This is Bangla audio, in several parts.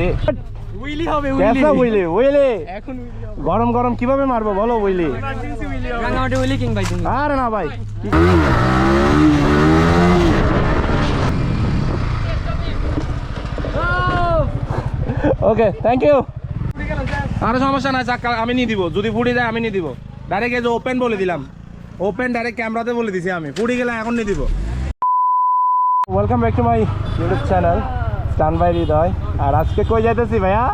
রে উইলি হবে কেসা উইলি উইলি। এখন উইলি হবে। গরম গরম কীভাবে মারবো বলো Willy. Willy Rangamati Willy king ভাই তুমি? আরে না ভাই। ওকে থ্যাংক ইউ আরে সমস্যা নাই চাক আমি নিয়ে দিব। যদি ফুটি যায় আমি নিয়ে দিব। ডাইরেক্ট এই যে ওপেন বলে দিলাম। ওপেন ডাইরেক্ট ক্যামেরাতে বলে দিছি আমি। ফুটি গেলে এখন নিয়ে দিব। Welcome back to my YouTube channel stan by Hridoy. আর আজকে কই যাইতেছি ভাইয়া?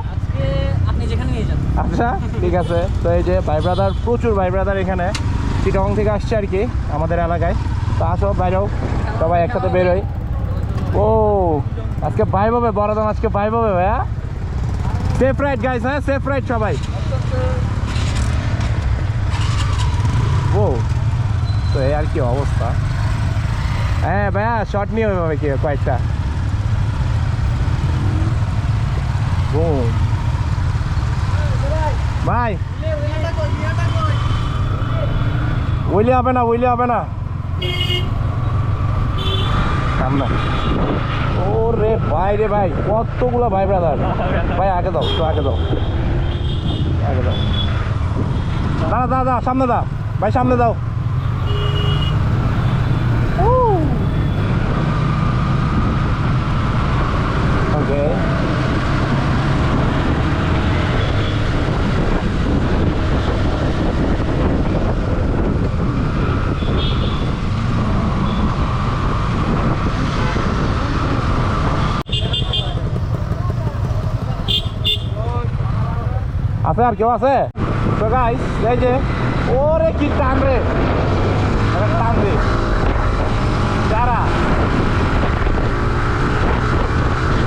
আচ্ছা ঠিক আছে। তো এই যে ভাই ব্রাদার প্রচুর ভাই ব্রাদার এখানে। চিটং থেকে আসছে আর কি আমাদের এলাকায়। তো আসো বাইরেও সবাই একসাথে বেরোই। ও আজকে ভাই পাবে বড়দাম আজকে ভাই পাবে ভাইয়া। সেফ রাইড গাইস হ্যাঁ সেফ রাইড সবাই। ও তো এই আর কি অবস্থা। হ্যাঁ ভাইয়া শর্ট নিয়ে হবে কি কয়েকটা। বুম ভাই ওইলে হবে না ওইলে হবে না সামনে ও রে ভাই রে ভাই কতগুলো ভাই ব্রাদার ভাই, আগে দাও তো আগে দাও। আগে দাও। দাদা দাদা সামনে দাও ভাই, সামনে দাও ওকে আছে আর কেউ আছে তো গাইস এই যে ওরে কি টান রে একটা টান রে যারা আরে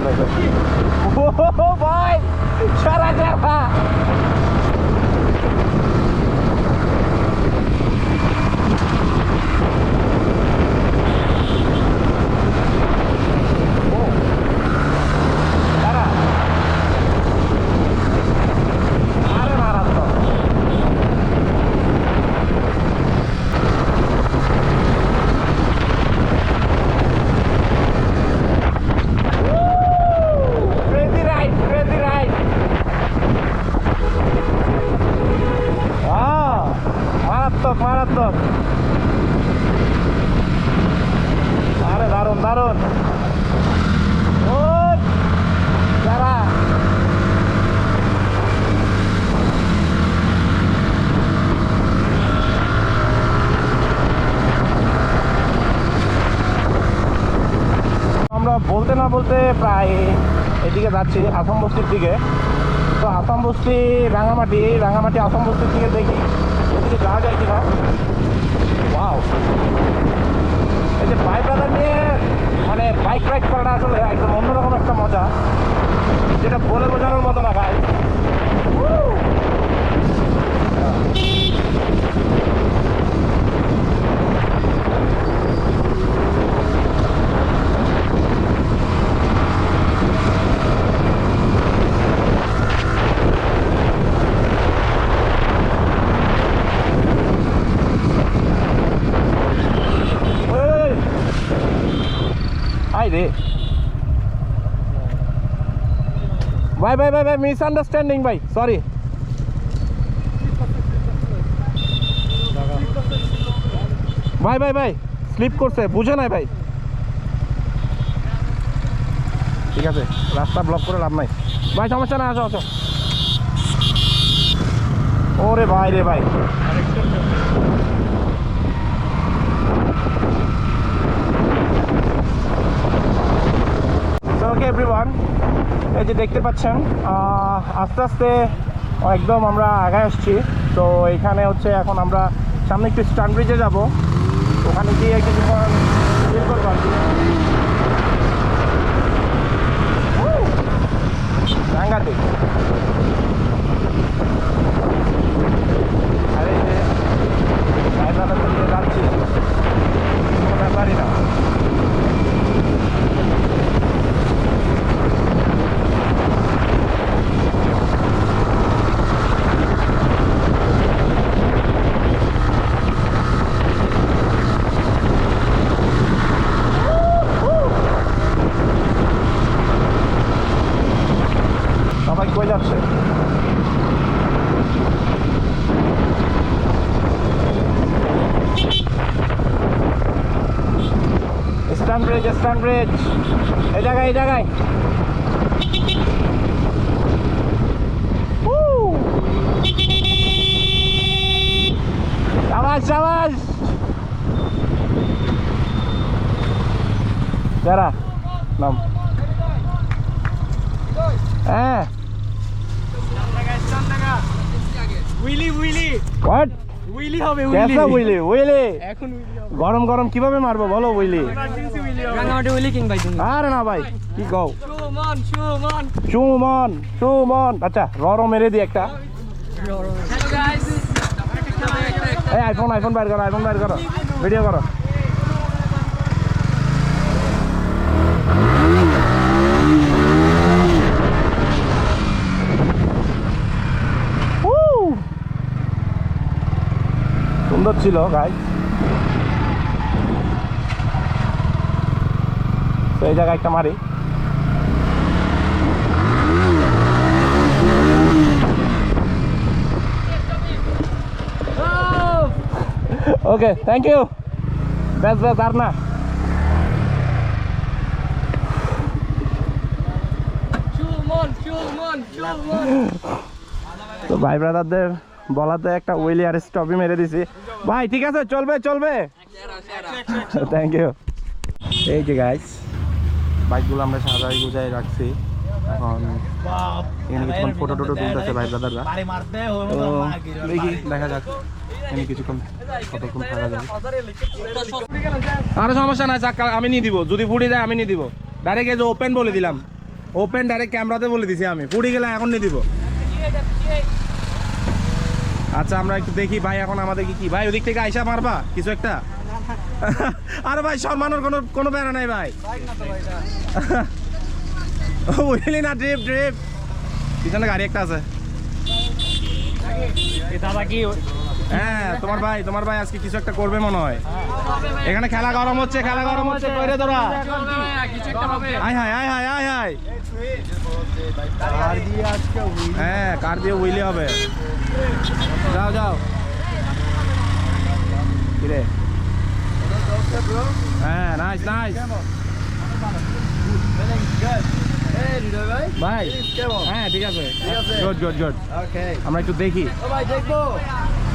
বলতে না বলতে প্রায় এদিকে যাচ্ছি, আসাম বস্তির দিকে। তো আসাম বস্তি, রাঙামাটি রাঙামাটি, আসাম বস্তির দিকে দেখি এদিকে যাওয়া যায় কিনা। ওয়াও এই যে বাইক রাইডার নিয়ে মানে বাইক রাইড করাটা আসলে একদম অন্যরকম একটা মজা। যেটা বলে বোঝানোর মতো না ভাই রে ভাই ভাই ভাই ভাই মিসআন্ডারস্ট্যান্ডিং ভাই সরি ভাই ভাই ভাই স্লিপ করছে, বুঝে নাই ভাই। ঠিক আছে, রাস্তা ব্লক করে লাভ নাই। ভাই, সমস্যা না আসো আসো। ওরে ভাই রে ভাই। ওকে এভরিওয়ান এই যে দেখতে পাচ্ছেন আস্তে আস্তে একদম আমরা আগায় আসছি। তো এখানে হচ্ছে এখন আমরা সামনে একটু স্টান ব্রিজে যাব। ওখানে গিয়ে কিছুক্ষণ ইয়ে করব আর কি। রায়দাদা যাচ্ছি। ব্যাপারই না সবাই কই যাচ্ছে স্ট্যান্ড ব্রিজ স্ট্যান্ড ব্রিজ এই জায়গায় এই জায়গায় Woo! সাবাস সাবাস যারা নাম হ্যাঁ উইলি উইলি হোয়াট উইলি হবে কেসা উইলি? উইলি? এখন উইলি হবে। গরম গরম কীভাবে মারবো? বলো উইলি। উইলি হবে। রাঙামাটি উইলি কিং ভাই তুমি? আরে না ভাই কি কও? সুমন সুমন। সুমন সুমন। আচ্ছা ররো মেরে দি একটা। হ্যালো গাইস এই আইফোন আইফোন বাইর করো আইফোন বাইর করো। ভিডিও করো। সুন্দর ছিল গাই তো এই জায়গায় একটা মারি। ওকে থ্যাংক ইউ ব্যাস ব্যাস আর না তো ভাই ব্রাদারদের বলাতে একটা উইলি আর স্টপই মেরে দিছি। ভাই, ঠিক আছে, চলবে চলবে। থ্যাংক ইউ এই যে গাইস বাইকগুলো আমরা সাজাই গুজাই রাখছি। এখন ফটো টটো তুলতেছে ভাই ব্রাদাররা। দেখি যাক। কিছুক্ষণ কতক্ষণ থাকা যায় আরে সমস্যা নাই আমি নিয়ে দিব। যদি ফুটে যায়, আমি নিয়ে দিব। ডাইরেক্ট এই ওপেন বলে দিলাম। ওপেন ডাইরেক্ট ক্যামেরাতে বলে দিছি আমি। ফুটে গেলে এখন নিয়ে দিব। আচ্ছা আমরা একটু দেখি ভাই এখন আমাদের কি কি ভাই, ওদিক থেকে আইসা মারবা, কিছু একটা? আর ভাই, সম্মানের কোনো কোনো বেড়া নাই ভাই। বুঝলি না ড্রিপ ড্রিপ পিছনে গাড়ি একটা আছে। দাদা কি হ্যাঁ তোমার ভাই তোমার ভাই আজকে কিছু একটা করবে মনে হয়। এখানে খেলা গরম হচ্ছে খেলা গরম হচ্ছে কইরে তোরা। আয় হায় আয় হায় আয় হায়। হ্যাঁ কার দিয়ে উইলি হবে? যাও যাও। কিরে? হ্যাঁ নাইস নাইস ভাই হ্যাঁ ঠিক আছে। গুড গুড গুড আমরা একটু দেখি।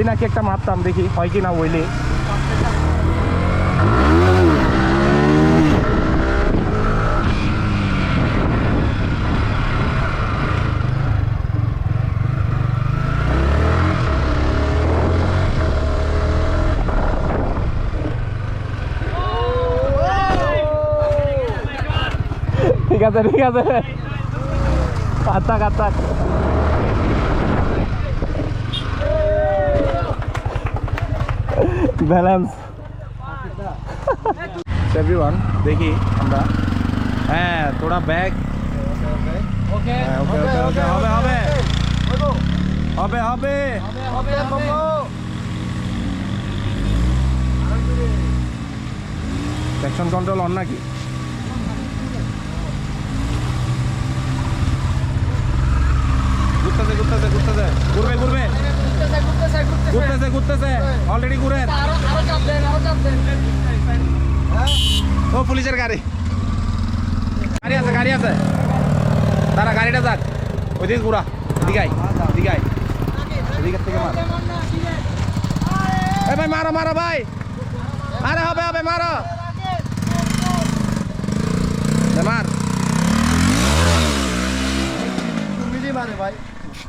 ওইলি নাকি একটা মারতাম দেখি, হয় কি না ওইলি ঠিক আছে ঠিক আছে। আত্মাক আত্মাক। ব্যালেন্স। এভরিওয়ান দেখি আমরা। হ্যাঁ তোরা ব্যাগ। ওকে ওকে ওকে ওকে হবে হবে। হবে হবে। হবে হবে কন্ট্রোল অন নাকি? ঘুরতেছে ঘুরতেছে ঘুরতেছে ঘুরবে ঘুরবে ঘুরতেছে ঘুরতেছে ঘুরতেছে? অলরেডি ঘুরেন? দেন ও পুলিশের গাড়ি। গাড়ি আছে গাড়ি আছে। তারা গাড়িটা যাক। ওইদিকে ঘুরা। দিঘাই দিঘাই এদিকের থেকে মার। এ ভাই মারো মারো ভাই। আরে হবে হবে মারো। মার। মিলি মারে ভাই।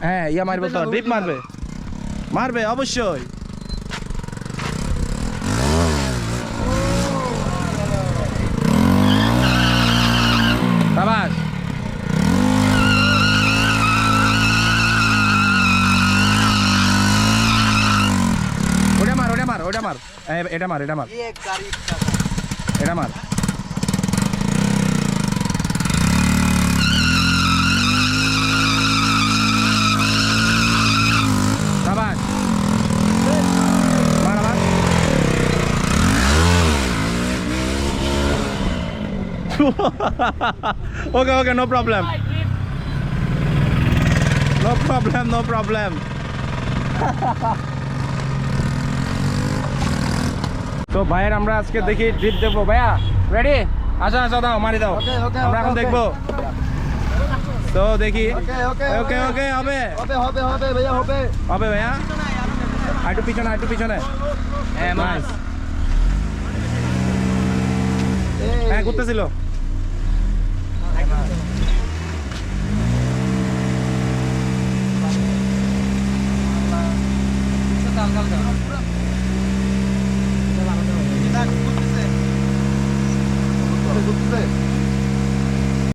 হ্যাঁ ইয়া মারবে তো ডিপ মারবে। মারবে অবশ্যই। এটা ওটা মার ওটা মার ওটা মার। এটা মার এটা মার। এটা মার। okay okay no problem. No problem no problem. তো ভাইয়ের আমরা আজকে দেখি ড্রিপ দেখব। ভাইয়া রেডি আচ্ছা আচ্ছা দাও মারি দাও। আমরা এখন দেখব। তো দেখি। ওকে ওকে হবে। হবে হবে হবে ভাইয়া হবে। হবে ভাইয়া? আর পিছনে একটু পিছনে। হ্যাঁ Nice. হ্যাঁ ঘুরতেছিল? ঘুরতেছে, ঘুরতেছে।